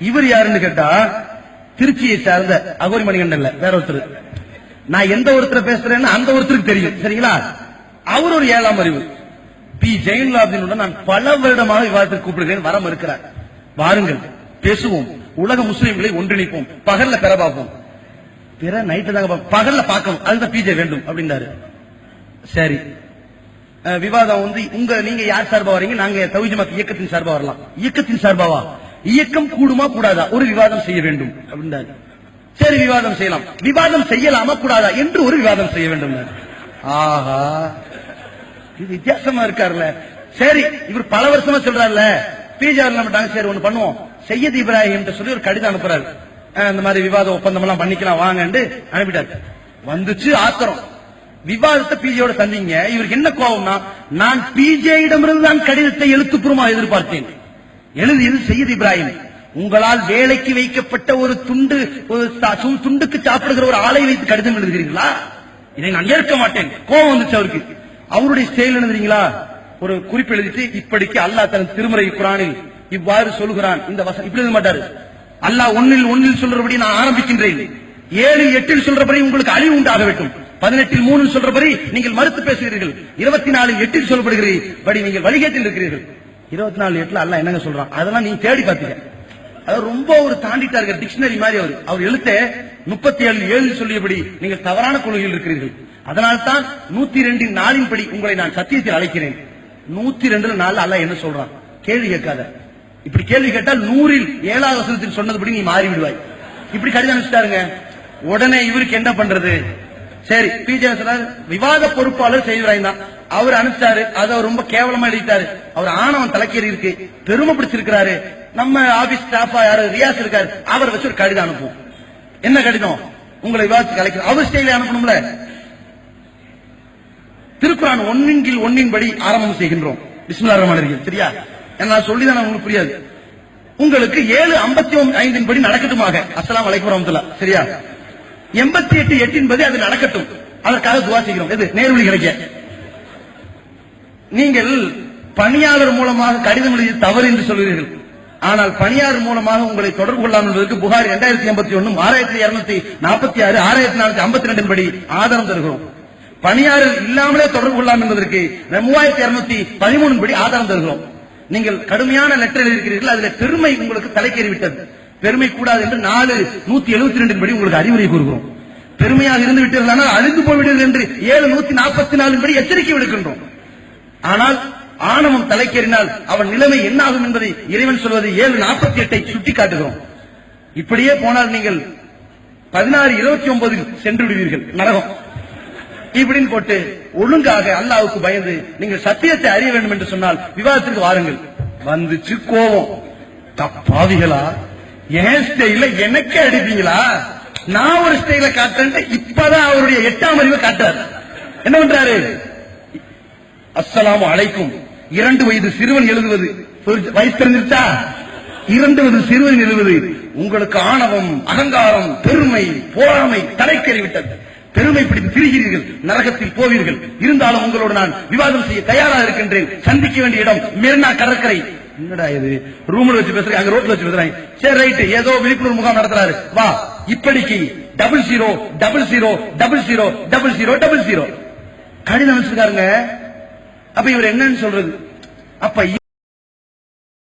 இவர் யாருன்னு கேட்டா திருச்சியை சார்ந்த அகோரி மணிகண்டன்ல வேற ஒருத்தர். நான் எந்த ஒருத்தர் பேசுறேன்னு அந்த ஒருத்தருக்கு தெரியும் சரிங்களா? அவர் ஒரு ஏழாம் அறிவு. பி. ஜெயலலிதாவுடன் நான் பல வருடமாக விவாதத்திற்கு கூப்பிடுகிறேன் வரம் இருக்கிறார் வாருங்கள் பேசுவோம். உலக முஸ்லீம்களை ஒன்றிணைப்போம். பகல்ல பெற பார்ப்போம். பிற நைட்டு தாங்க பகல்ல பார்க்கணும். அதுதான் பிஜே வேண்டும் அப்படின்னாரு. சரி. விவாதம் வந்து உங்க நீங்க யார் சார்பா வரீங்க? நாங்க தவிஜமாக்கு இயக்கத்தின் சார்பா வரலாம். இயக்கத்தின் சார்பாவா? இயக்கம் கூடுமா கூடாதா? ஒரு விவாதம் செய்ய வேண்டும். அப்படின்னாரு. சரி விவாதம் செய்யலாம். விவாதம் செய்யலாமா கூடாதா என்று ஒரு விவாதம் செய்ய வேண்டும். ஆஹா. இது வித்தியாசமா இருக்காருல்ல. சரி இவர் பல வருஷமா சொல்றாருல்ல. பிஜார் நம்மட்டாங்க சரி ஒண்ணு பண்ணுவோம். சையத் இப்ராஹிம் சொல்லி ஒரு கடிதம் அனுப்புறாரு. இந்த மாதிரி விவாத ஒப்பந்தம் எல்லாம் பண்ணிக்கலாம் வாங்கன்னு அனுப்பிட்டாரு. வந்துச்சு ஆத்திரம். விவாதத்தை பிஜேயோட தந்தீங்க இவருக்கு என்ன கோபம்னா நான் பிஜேயிடமிருந்து தான் கடிதத்தை எழுத்துப்பூர்வமாக எதிர்பார்த்தேன். எழுதியது சையத் இப்ராஹிம். உங்களால் வேலைக்கு வைக்கப்பட்ட ஒரு துண்டு ஒரு துண்டுக்கு சாப்பிடுகிற ஒரு ஆலை வைத்து கடிதம் எழுதுகிறீங்களா இதை நான் ஏற்க மாட்டேன். கோபம் வந்துச்சு அவருக்கு. அவருடைய செயல் எழுதுறீங்களா ஒரு குறிப்பு எழுதிட்டு இப்படிக்கு அல்லாஹ் தன் திருமுறை குரானில் இவ்வாறு சொல்கிறான். இந்த வசனம் இப்படி எழுத மாட்டாரு. அல்லாஹ் ஒன்னில் ஒன்னில் சொல்றபடி நான் ஆரம்பிக்கின்றேன். ஏழு எட்டில் சொல்றபடி உங்களுக்கு அழிவு உண்டாக வேண்டும் பதினெட்டில் மூணு சொல்றபடி நீங்கள் மறுத்து பேசுகிறீர்கள். இருபத்தி நாலு எட்டில் சொல்லப்படுகிறீர்கள் நீங்கள் வழிகேட்டில் இருக்கிறீர்கள். இருபத்தி நாலு எட்டுல அல்ல என்னங்க சொல்றான்? அதெல்லாம் நீங்க தேடி பாத்துக்க அதாவது ரொம்ப ஒரு தாண்டிட்டாரு டிக்ஷனரி மாதிரி அவர். அவர் எழுத்த முப்பத்தி ஏழு ஏழு சொல்லியபடி நீங்கள் தவறான கொள்கையில் இருக்கிறீர்கள். அதனால்தான் நூத்தி ரெண்டின் நாளின் படி உங்களை நான் சத்தியத்தில் அழைக்கிறேன். நூத்தி ரெண்டுல நாள் அல்ல என்ன சொல்றான்? கேள்வி கேட்காத. இப்படி கேள்வி கேட்டால் நூறில் ஏழாவது வசனத்தில் சொன்னதுபடி நீ மாறி விடுவாய் இப்படி கடிதம் அனுப்பிச்சிட்டாருங்க. உடனே இவருக்கு என்ன பண்றது? சரி பிஜே விவாத பொறுப்பாளர் செய்வராய் தான். அவர் அனுப்பிச்சாரு. அதை அவர் ரொம்ப கேவலமா எழுதிட்டாரு. அவர் ஆணவன் தலைக்கேறி இருக்கு. பெருமை பிடிச்சிருக்கிறாரு. நம்ம ஆபீஸ் ஸ்டாஃபா யாரு ரியாஸ் இருக்காரு. அவர் வச்சு ஒரு கடிதம் அனுப்புவோம். என்ன கடிதம்? உங்களை விவாதத்து அழைக்கிறோம். அவர் ஸ்டைல அனுப்பணும்ல. திருக்குறான் ஒன்னின் கீழ் ஒன்னின் படி ஆரம்பம் செய்கின்றோம். பிஸ்மில்லா ரஹ்மான் சரியா? என்ன சொல்லிதான் உங்களுக்கு புரியாது. உங்களுக்கு ஏழு ஐம்பத்தி ஐந்தின் படி நடக்கட்டுமாக. அஸ்லாம் வலைக்குறோம் வரமத்துல்லா சரியா? எண்பத்தி எட்டு எட்டின்பது அது நடக்கட்டும். அதற்காக துவா செய்கிறோம். எது? நேர்வழி கிடைக்க. நீங்கள் பணியாளர் மூலமாக கடிதம் எழுதி தவறு என்று சொல்கிறீர்கள். ஆனால் பணியாளர் மூலமாக உங்களை தொடர்பு கொள்ளலாம் என்பதற்கு புகார் இரண்டாயிரத்தி எண்பத்தி ஒன்னு ஆறாயிரத்தி இருநூத்தி நாற்பத்தி ஆறு ஆறாயிரத்தி நானூத்தி ஐம்பத்தி ரெண்டின் படி ஆதாரம் தருகிறோம். பணியாளர் இல்லாமலே தொடர்பு கொள்ளலாம் என்பதற்கு மூவாயிரத்தி இருநூத்தி பதிமூணு படி ஆதாரம் தருகிறோம். நீங்கள் கடுமையான லெட்டர் எழுதியிருக்கிறீர்கள். அதுல பெருமை உங்களுக்கு தலைக்கேறிவிட்டது. பெருமை கூடாது என்று நாலு நூத்தி எழுபத்தி ரெண்டின் படி உங்களுக்கு அறிவுரை கூறுகிறோம். பெருமையாக இருந்து விட்டீர்களானால் அழிந்து போய்விடுங்கள் என்று ஏழு நூத்தி நாற்பத்தி நாலின் படி எச்சரிக்கை விடுக்கின்றோம். ஆனால் ஆணவம் தலைக்கேறினால் அவன் நிலைமை என்னாகும் என்பதை இறைவன் சொல்வது ஏழு நாற்பத்தி எட்டை சுட்டி காட்டுகிறோம் இப்படியே போனால் நீங்கள் பதினாறு இருபத்தி ஒன்பதில் சென்று விடுவீர்கள். நரகம். இப்படின்னு போட்டு ஒழுங்காக அல்லாவுக்கு பயந்து நீங்கள் சத்தியத்தை அறிய வேண்டும் என்று சொன்னால் விவாதத்திற்கு வாருங்கள். வந்துச்சு கோபம். தப்பாவிகளா? என் ஸ்டைல எனக்கே அடிப்பீங்களா? நான் ஒரு ஸ்டைல காட்டுறேன் இப்பதான் அவருடைய எட்டாம் அறிவை காட்டுறாரு. என்ன பண்றாரு? அஸ்லாம் அழைக்கும் இரண்டு வயது சிறுவன் எழுதுவது. வயசு தெரிஞ்சிருச்சா? இரண்டு வயது சிறுவன் எழுதுவது. உங்களுக்கு ஆணவம் அகங்காரம் பெருமை போராமை தலைக்கறி விட்டது பெருமை பிடித்து திரிகிறீர்கள் நரகத்தில் போவீர்கள். இருந்தாலும் உங்களோடு நான் விவாதம் செய்ய தயாராக இருக்கின்றேன். சந்திக்க வேண்டிய இடம் மெரினா கடற்கரை. என்னடா இது? ரூம்ல வச்சு பேசுறேன் ரோட்ல வச்சு பேசுறாங்க. சரி ரைட் ஏதோ விழிப்புணர்வு முகாம் நடத்துறாரு. வா இப்படிக்கு double zero double zero double zero double zero double zero கடிதம் வச்சிருக்காருங்க அப்ப இவர் என்னன்னு சொல்றது? அப்ப